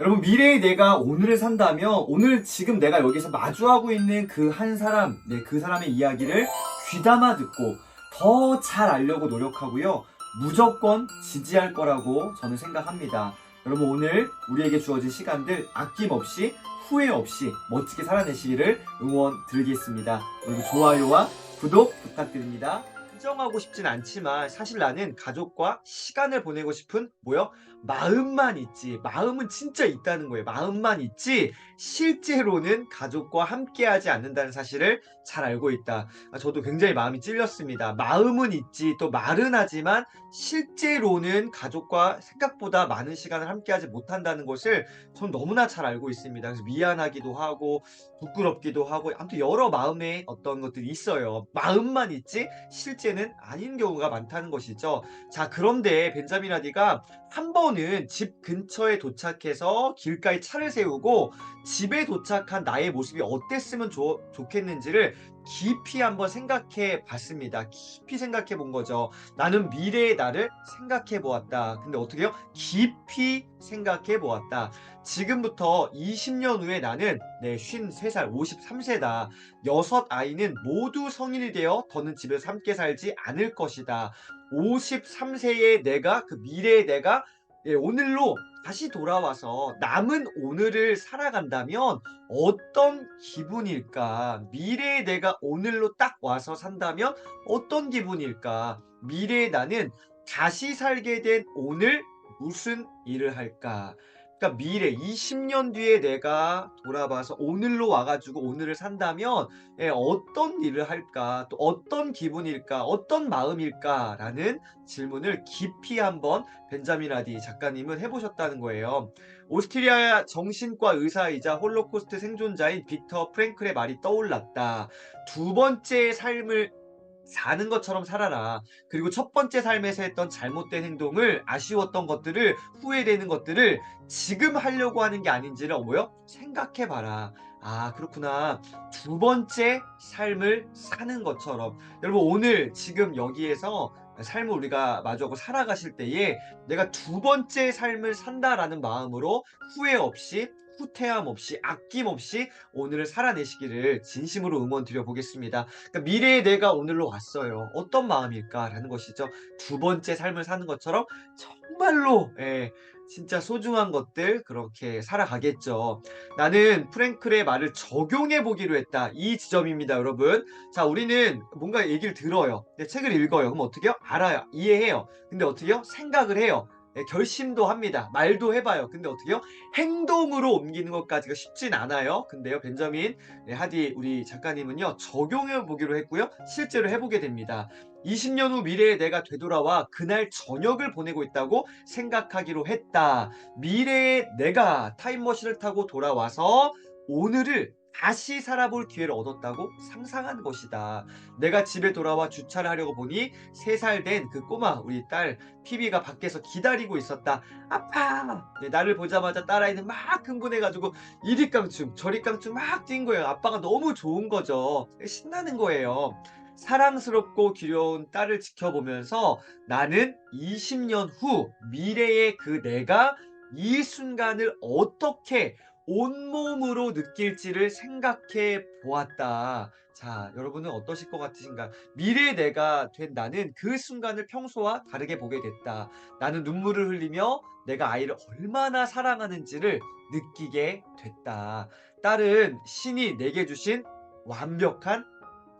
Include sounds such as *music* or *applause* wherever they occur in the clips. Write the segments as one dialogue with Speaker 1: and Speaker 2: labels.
Speaker 1: 여러분 미래의 내가 오늘을 산다면 오늘 지금 내가 여기서 마주하고 있는 그 한 사람, 네, 그 사람의 이야기를 귀담아 듣고 더 잘 알려고 노력하고요. 무조건 지지할 거라고 저는 생각합니다. 여러분 오늘 우리에게 주어진 시간들 아낌없이 후회 없이 멋지게 살아내시기를 응원 드리겠습니다. 그리고 좋아요와 구독 부탁드립니다. 인정하고 싶진 않지만 사실 나는 가족과 시간을 보내고 싶은 뭐요? 마음만 있지. 마음은 진짜 있다는 거예요. 마음만 있지. 실제로는 가족과 함께하지 않는다는 사실을 잘 알고 있다. 아, 저도 굉장히 마음이 찔렸습니다. 마음은 있지. 또 말은 하지만 실제로는 가족과 생각보다 많은 시간을 함께하지 못한다는 것을 전 너무나 잘 알고 있습니다. 그래서 미안하기도 하고 부끄럽기도 하고 아무튼 여러 마음의 어떤 것들이 있어요. 마음만 있지 실제는 아닌 경우가 많다는 것이죠. 자 그런데 벤자민 아디가 한 번은 집 근처에 도착해서 길가에 차를 세우고 집에 도착한 나의 모습이 어땠으면 좋, 좋겠는지를 깊이 한번 생각해 봤습니다. 깊이 생각해 본 거죠. 나는 미래의 나를 생각해 보았다. 근데 어떻게 해요? 깊이 생각해 보았다. 지금부터 20년 후에 나는 네, 53살, 53세다. 여섯 아이는 모두 성인이 되어 더는 집에서 함께 살지 않을 것이다. 53세의 내가 그 미래의 내가 예, 오늘로 다시 돌아와서 남은 오늘을 살아간다면 어떤 기분일까? 미래의 내가 오늘로 딱 와서 산다면 어떤 기분일까? 미래의 나는 다시 살게 된 오늘 무슨 일을 할까? 그러니까 미래 20년 뒤에 내가 돌아봐서 오늘로 와가지고 오늘을 산다면 예, 어떤 일을 할까? 또 어떤 기분일까? 어떤 마음일까?라는 질문을 깊이 한번 벤자민 아디 작가님은 해보셨다는 거예요. 오스트리아 정신과 의사이자 홀로코스트 생존자인 비터 프랭클의 말이 떠올랐다. 두 번째 삶을 사는 것처럼 살아라. 그리고 첫 번째 삶에서 했던 잘못된 행동을 아쉬웠던 것들을 후회되는 것들을 지금 하려고 하는 게 아닌지를 뭐요? 생각해 봐라. 아, 그렇구나. 두 번째 삶을 사는 것처럼. 여러분, 오늘 지금 여기에서 삶을 우리가 마주하고 살아가실 때에 내가 두 번째 삶을 산다라는 마음으로 후회 없이 후퇴함 없이 아낌없이 오늘을 살아내시기를 진심으로 응원 드려보겠습니다. 그러니까 미래의 내가 오늘로 왔어요. 어떤 마음일까라는 것이죠. 두 번째 삶을 사는 것처럼 정말로 예, 진짜 소중한 것들 그렇게 살아가겠죠. 나는 프랭클의 말을 적용해 보기로 했다. 이 지점입니다, 여러분. 자, 우리는 뭔가 얘기를 들어요. 책을 읽어요. 그럼 어떻게 해요? 알아요. 이해해요. 근데 어떻게 해요? 생각을 해요. 예, 결심도 합니다. 말도 해봐요. 근데 어떻게 해요? 행동으로 옮기는 것까지가 쉽진 않아요. 근데요, 벤자민 예, 하디 우리 작가님은요, 적용해 보기로 했고요. 실제로 해보게 됩니다. 20년 후 미래의 내가 되돌아와 그날 저녁을 보내고 있다고 생각하기로 했다. 미래의 내가 타임머신을 타고 돌아와서 오늘을 다시 살아볼 기회를 얻었다고 상상한 것이다. 내가 집에 돌아와 주차를 하려고 보니 3살 된 그 꼬마 우리 딸 피비가 밖에서 기다리고 있었다. 아빠! 네, 나를 보자마자 딸아이는 막 흥분해가지고 이리 깡충 저리 깡충 막 뛴 거예요. 아빠가 너무 좋은 거죠. 신나는 거예요. 사랑스럽고 귀여운 딸을 지켜보면서 나는 20년 후 미래의 그 내가 이 순간을 어떻게 온몸으로 느낄지를 생각해 보았다. 자, 여러분은 어떠실 것 같으신가? 미래의 내가 된 나는 그 순간을 평소와 다르게 보게 됐다. 나는 눈물을 흘리며 내가 아이를 얼마나 사랑하는지를 느끼게 됐다. 딸은 신이 내게 주신 완벽한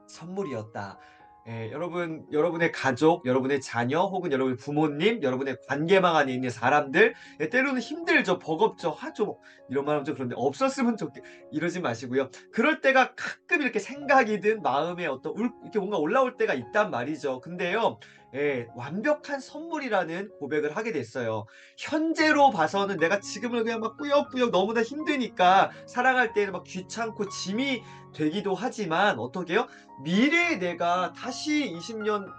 Speaker 1: 선물이었다. 예, 여러분, 여러분의 가족, 여러분의 자녀, 혹은 여러분의 부모님, 여러분의 관계망 안에 있는 사람들, 예, 때로는 힘들죠, 버겁죠, 하죠. 이런 말 하면 좀 그런데 없었으면 좋겠, 이러지 마시고요. 그럴 때가 가끔 이렇게 생각이든 마음에 어떤 울, 이렇게 뭔가 올라올 때가 있단 말이죠. 근데요, 예, 완벽한 선물이라는 고백을 하게 됐어요. 현재로 봐서는 내가 지금은 그냥 막 꾸역꾸역 너무나 힘드니까 살아갈 때는 막 귀찮고 짐이 되기도 하지만 어떻게요? 미래의 내가 다시 20년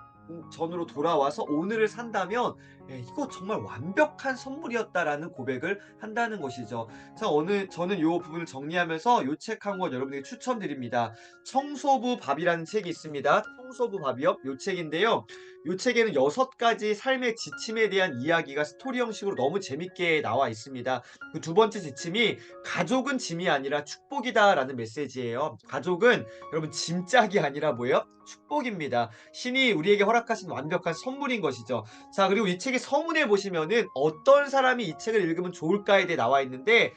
Speaker 1: 전으로 돌아와서 오늘을 산다면 예, 이거 정말 완벽한 선물이었다라는 고백을 한다는 것이죠. 자, 오늘 저는 이 부분을 정리하면서 이 책 한 권 여러분에게 추천드립니다. 청소부 밥이라는 책이 있습니다. 청소부 밥이요. 이 책인데요. 이 책에는 여섯 가지 삶의 지침에 대한 이야기가 스토리 형식으로 너무 재밌게 나와 있습니다. 그 두 번째 지침이 가족은 짐이 아니라 축복이다라는 메시지예요. 가족은 여러분 짐짝이 아니라 뭐예요? 축복입니다. 신이 우리에게 허락하신 완벽한 선물인 것이죠. 자, 그리고 이책 의 서문에 보시면은 어떤 사람이 이 책을 읽으면 좋을까에 대해 나와 있는데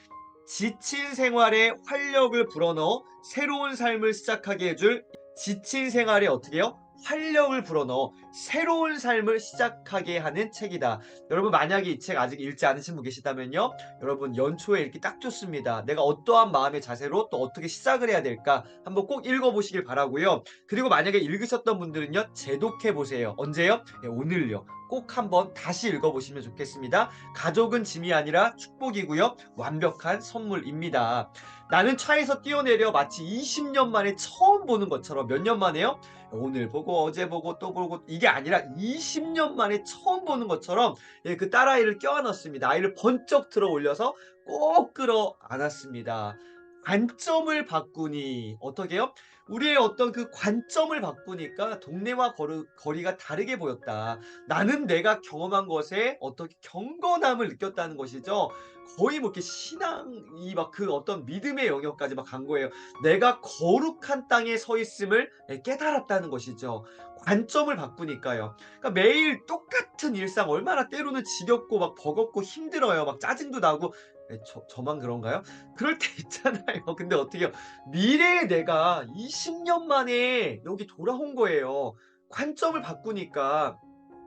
Speaker 1: 지친 생활에 활력을 불어넣어 새로운 삶을 시작하게 해줄 지친 생활에 어떻게 해요? 활력을 불어넣어 새로운 삶을 시작하게 하는 책이다. 여러분 만약에 이 책 아직 읽지 않으신 분 계시다면요. 여러분 연초에 읽기 딱 좋습니다. 내가 어떠한 마음의 자세로 또 어떻게 시작을 해야 될까 한번 꼭 읽어보시길 바라고요. 그리고 만약에 읽으셨던 분들은요. 재독해 보세요. 언제요? 네, 오늘요. 꼭 한번 다시 읽어보시면 좋겠습니다. 가족은 짐이 아니라 축복이고요. 완벽한 선물입니다. 나는 차에서 뛰어내려 마치 20년 만에 처음 보는 것처럼 몇 년 만에요? 오늘 보고 어제 보고 또 보고 이게 아니라 20년 만에 처음 보는 것처럼 예, 그 딸아이를 껴안았습니다. 아이를 번쩍 들어 올려서 꼭 끌어 안았습니다. 관점을 바꾸니 어떻게요? 우리의 어떤 그 관점을 바꾸니까 동네와 거리, 거리가 다르게 보였다. 나는 내가 경험한 것에 어떻게 경건함을 느꼈다는 것이죠. 거의 뭐 이렇게 신앙이 막 그 어떤 믿음의 영역까지 막 간 거예요. 내가 거룩한 땅에 서 있음을 깨달았다는 것이죠. 관점을 바꾸니까요. 그러니까 매일 똑같은 일상 얼마나 때로는 지겹고 막 버겁고 힘들어요. 막 짜증도 나고 에, 저, 저만 그런가요? 그럴 때 *laughs* 있잖아요. 근데 어떻게요? 미래의 내가 20년 만에 여기 돌아온 거예요. 관점을 바꾸니까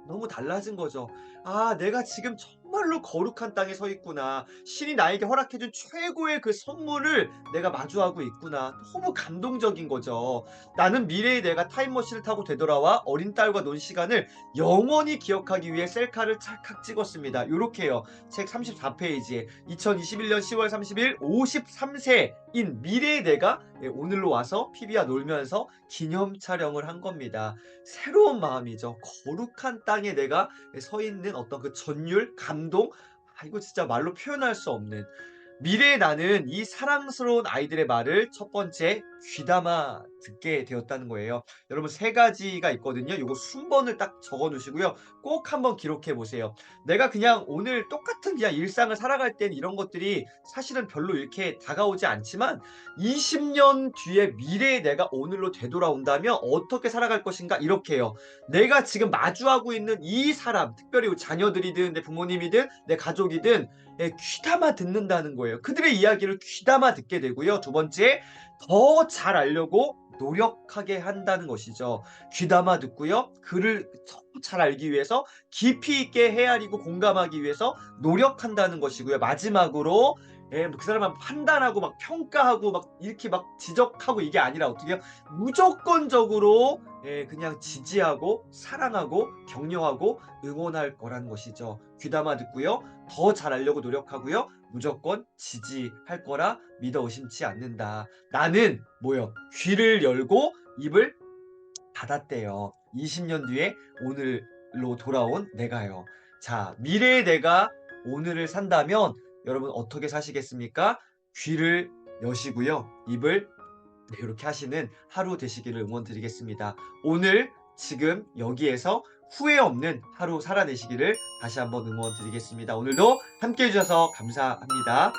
Speaker 1: 너무 달라진 거죠. 아, 내가 지금 정말로 거룩한 땅에 서 있구나. 신이 나에게 허락해준 최고의 그 선물을 내가 마주하고 있구나. 너무 감동적인 거죠. 나는 미래의 내가 타임머신을 타고 되돌아와 어린 딸과 논 시간을 영원히 기억하기 위해 셀카를 찰칵 찍었습니다. 요렇게요. 책 34페이지에 2021년 10월 30일 53세 인 미래의 내가 예, 오늘로 와서 피비와 놀면서 기념 촬영을 한 겁니다. 새로운 마음이죠. 거룩한 땅에 내가 서 있는 어떤 그 전율, 감동, 아, 이거 진짜 말로 표현할 수 없는 미래의 나는 이 사랑스러운 아이들의 말을 첫 번째 귀담아 듣게 되었다는 거예요. 여러분 세 가지가 있거든요. 이거 순번을 딱 적어 놓으시고요. 꼭 한번 기록해 보세요. 내가 그냥 오늘 똑같은 그냥 일상을 살아갈 땐 이런 것들이 사실은 별로 이렇게 다가오지 않지만 20년 뒤에 미래의 내가 오늘로 되돌아온다면 어떻게 살아갈 것인가 이렇게요. 내가 지금 마주하고 있는 이 사람, 특별히 자녀들이든 내 부모님이든 내 가족이든 예, 귀담아 듣는다는 거예요. 그들의 이야기를 귀담아 듣게 되고요. 두 번째, 더 잘 알려고 노력하게 한다는 것이죠. 귀담아 듣고요. 그를 더잘 알기 위해서 깊이 있게 헤아리고 공감하기 위해서 노력한다는 것이고요. 마지막으로 예, 뭐그 사람을 판단하고 막 평가하고 막 이렇게 막 지적하고 이게 아니라 어떻게? 무조건적으로 예, 그냥 지지하고 사랑하고 격려하고 응원할 거라는 것이죠. 귀담아 듣고요. 더 잘하려고 노력하고요. 무조건 지지할 거라 믿어 의심치 않는다. 나는 뭐요? 귀를 열고 입을 닫았대요. 20년 뒤에 오늘로 돌아온 내가요. 자, 미래의 내가 오늘을 산다면 여러분 어떻게 사시겠습니까? 귀를 여시고요. 입을 네, 이렇게 하시는 하루 되시기를 응원드리겠습니다. 오늘 지금 여기에서 후회 없는 하루 살아내시기를 다시 한번 응원드리겠습니다. 오늘도 함께 해주셔서 감사합니다.